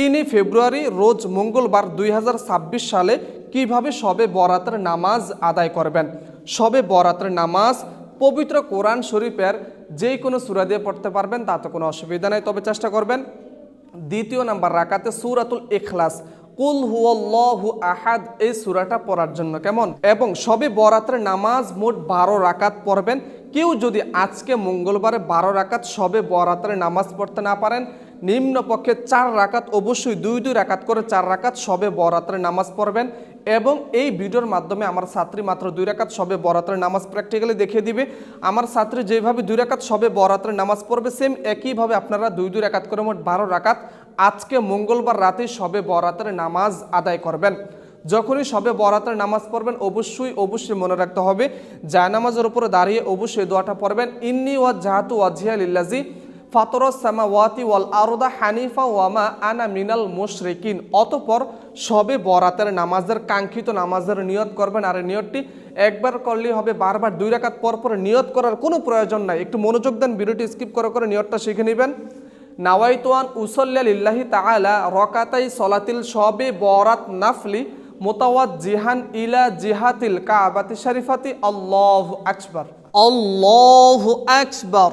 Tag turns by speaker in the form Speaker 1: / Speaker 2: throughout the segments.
Speaker 1: তিনই ফেব্রুয়ারি রোজ মঙ্গলবার দুই হাজার ছাব্বিশ সালে কীভাবে সবে বরাতের নামাজ আদায় করবেন? সবে বরাতের নামাজ পবিত্র কোরআন শরীফের যে কোনো সুরা দিয়ে পড়তে পারবেন, তাতে কোনো অসুবিধা নেই, তবে চেষ্টা করবেন। দ্বিতীয় নাম্বার রাকাতে সুরাতুল এখলাস কুল হুয়াল্লাহু আহাদ, এই সুরাটা পড়ার জন্য কেমন? এবং সবে বরাতের নামাজ মোট বারো রাকাত পড়বেন। কেউ যদি আজকে মঙ্গলবারে বারো রাকাত সবে বরাতের নামাজ পড়তে না পারেন নিম্ন পক্ষে চার রাকাত, অবশ্যই দুই দুই রাকাত করে চার রাকাত সবে বরাতের নামাজ পড়বেন এবং এই ভিডিওর মাধ্যমে আমার ছাত্রী মাত্র দুই রাকাত সবে বরাতের নামাজ প্র্যাকটিক্যালি দেখিয়ে দিবে। আমার ছাত্রী যেভাবে দুই রাকাত সবে বরাতের নামাজ পড়বে সেম একইভাবে আপনারা দুই দুই রাকাত করে মোট বারো রাকাত আজকে মঙ্গলবার রাতে সবে বরাতের নামাজ আদায় করবেন। যখনই সবে বরাতের নামাজ পড়বেন, অবশ্যই অবশ্যই মনে রাখতে হবে, জায়নামাজের উপরে দাঁড়িয়ে অবশ্যই দোয়াটা পড়বেন। ইন্নি ওয়া জাহাতু ওয়াজিয়া লিল্লাজি ফাতরস সামাওয়াতি ওয়াল আরদা হানিফা ওয়ামা আনা মিনাল মুশরিকিন। অতপর সবে বরাতের নামাজের কাঙ্ক্ষিত নামাজের নিয়ত করবেন। আর নিয়তটি একবার করলেই হবে, বারবার দুই রাকাত পর পর নিয়ত করার কোনো প্রয়োজন নাই। একটু মনোযোগ দেন ভিডিওটি স্কিপ করে করে নিয়তটা শিখে নেবেন। নাওয়াইতোয়ান উসল্লা লিল্লাহি তাআলা রকাতাই সলাতিল সবে বরাত নাফলি মোতাওয়াত জিহান ইলা জিহাতিল কাবাতি শরীফাতি। আল্লাহু আকবার। আল্লাহু আকবার।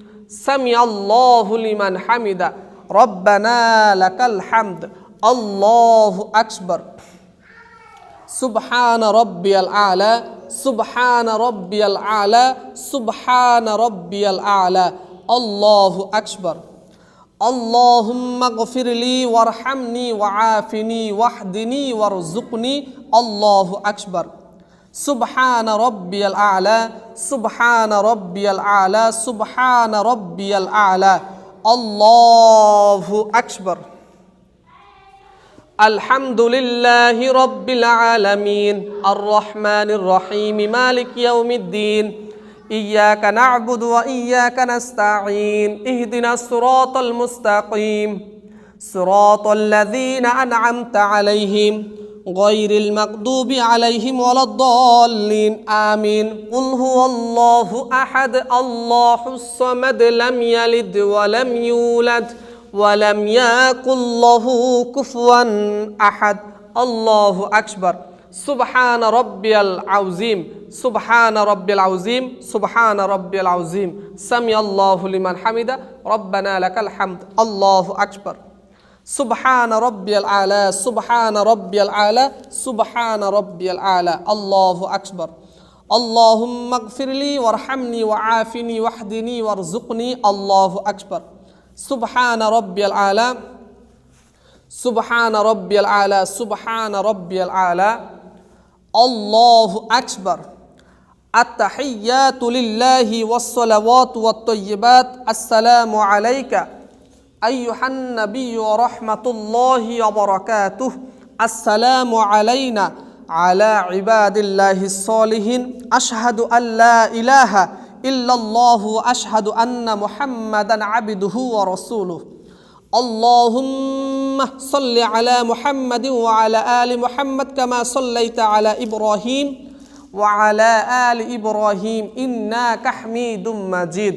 Speaker 1: سمي الله لمن حمده. ربنا لك الحمد. الله أكبر. سبحان ربي الأعلى. سبحان ربي الأعلى. سبحان ربي الأعلى. الله أكبر. اللهم اغفر لي وارحمني وعافني واحدني وارزقني. الله أكبر. سبحان ربي الأعلى سبحان ربي الأعلى سبحان ربي الأعلى. الله أكبر. الحمد لله رب العالمين. الرحمن الرحيم. مالك يوم الدين. إياك نعبد وإياك نستعين. اهدنا الصراط المستقيم. صراط الذين أنعمت عليهم. غير المغضوب عليهم ولا الضالين. آمين. قل هو الله أحد. الله الصمد لم يلد ولم يولد ولم يكن له كفوا أحد. الله أكبر. سبحان ربي العظيم. سبحان ربي العظيم. سبحان ربي العظيم. سمع الله لمن حمده. ربنا لك الحمد. الله أكبر. سبحان ربي الأعلى سبحان ربي الأعلى سبحان ربي الأعلى. الله أكبر. اللهم اغفر لي وارحمني وعافني واهدني وارزقني. الله أكبر. سبحان ربي الأعلى. سبحان ربي الأعلى سبحان ربي الأعلى. الله أكبر. التحيات لله والصلوات والطيبات. السلام عليك. أيها النبي ورحمة الله وبركاته السلام علينا على عباد الله الصالحين أشهد أن لا إله إلا الله وأشهد أن محمدا عبده ورسوله اللهم صل على محمد وعلى آل محمد كما صليت على إبراهيم وعلى آل إبراهيم إنك حميد مجيد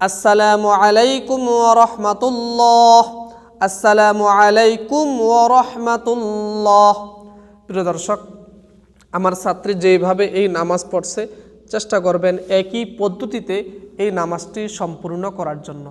Speaker 1: আসসালামু আলাইকুম রহমাতুল্লাহ। আসসালামু আলাইকুম রহমাতুল্লাহ। প্রিয় দর্শক, আমার ছাত্রী যেভাবে এই নামাজ পড়ছে, চেষ্টা করবেন একই পদ্ধতিতে এই নামাজটি সম্পূর্ণ করার জন্য।